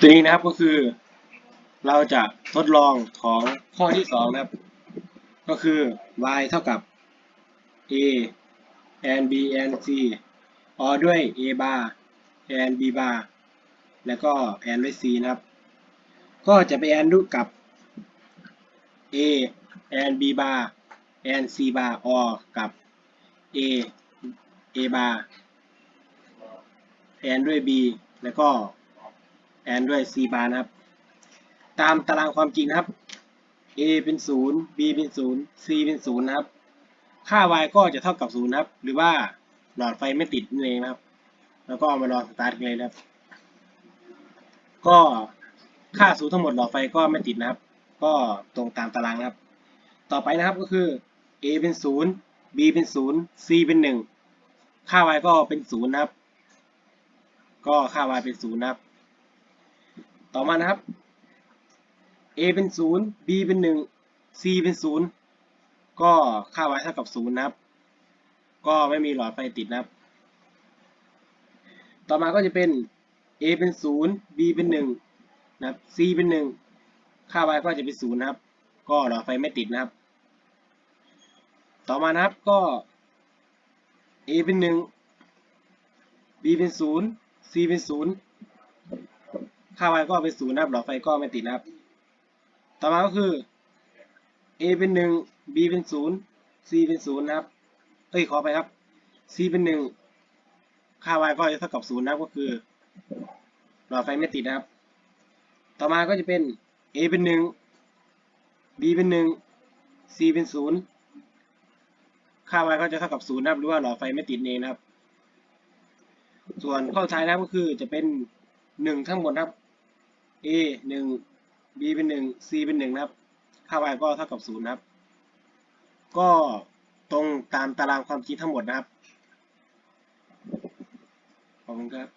ตัวนี้นะครับก็คือ เราจะทดลองของข้อที่สองนะครับ ก็คือ y เท่ากับ a and b and c or ด้วย a bar and b bar แล้วก็ and ด้วย c นะครับ ก็จะไป and ด้วยกับ a and b bar and c bar or กับ a a bar and ด้วย b แล้วก็ and ด้วย c bar นะครับ ตามตารางความจริงนะครับ a เป็นศูนย์ b เป็นศูนย์ c เป็นศูนย์นะครับ ค่า y ก็จะเท่ากับศูนย์นะครับ หรือว่าหลอดไฟไม่ติดนั่นเองนะครับ แล้วก็เอามารอสตาร์ทเลยนะครับ ก็ค่าศูนย์ทั้งหมดหลอดไฟก็ไม่ติดนะครับ ก็ตรงตามตารางนะครับ ต่อไปนะครับก็คือ a เป็นศูนย์ b เป็นศูนย์ c เป็นหนึ่งค่า y ก็เป็นศูนย์นะครับ ก็ค่า y เป็นศูนย์นะครับ ต่อมานะครับ a เป็นศูนย์ b เป็นหนึ่ง c เป็นศูนย์ก็ค่า y เท่ากับศูนย์นะครับ ก็ไม่มีหลอดไฟติดนะครับ ต่อมาก็จะเป็น a เป็นศูนย์ b เป็นหนึ่งนะครับ c เป็นหนึ่งค่า y ก็จะเป็นศูนย์นะครับ ก็หลอดไฟไม่ติดนะครับ ต่อมานะครับก็ a เป็นหนึ่ง b เป็นศูนย์ c เป็นศูนย์ ค่า y ก็เป็นศูนย์นะครับหลอดไฟก็ไม่ติดนะครับ ต่อมาก็คือ a เป็นหนึ่ง b เป็นศูนย์ c เป็นศูนย์นะครับ เอ้ยขอไปครับ c เป็นหนึ่งค่า y ก็จะเท่ากับศูนย์นะครับก็คือ หลอดไฟไม่ติดนะครับ ต่อมาก็จะเป็น a เป็นหนึ่ง b เป็นหนึ่ง c เป็นศูนย์ค่า y ก็จะเท่ากับศูนย์นะครับหรือว่าหลอดไฟไม่ติดเองนะครับ ส่วนข้อท้ายนะครับก็คือจะเป็นหนึ่งทั้งหมดนะครับ a หนึ่ง b เป็นหนึ่ง c เป็นหนึ่งนะครับ ค่า y ก็เท่ากับศูนย์นะครับ ก็ตรงตามตารางความจริงทั้งหมดนะครับ ขอบคุณครับ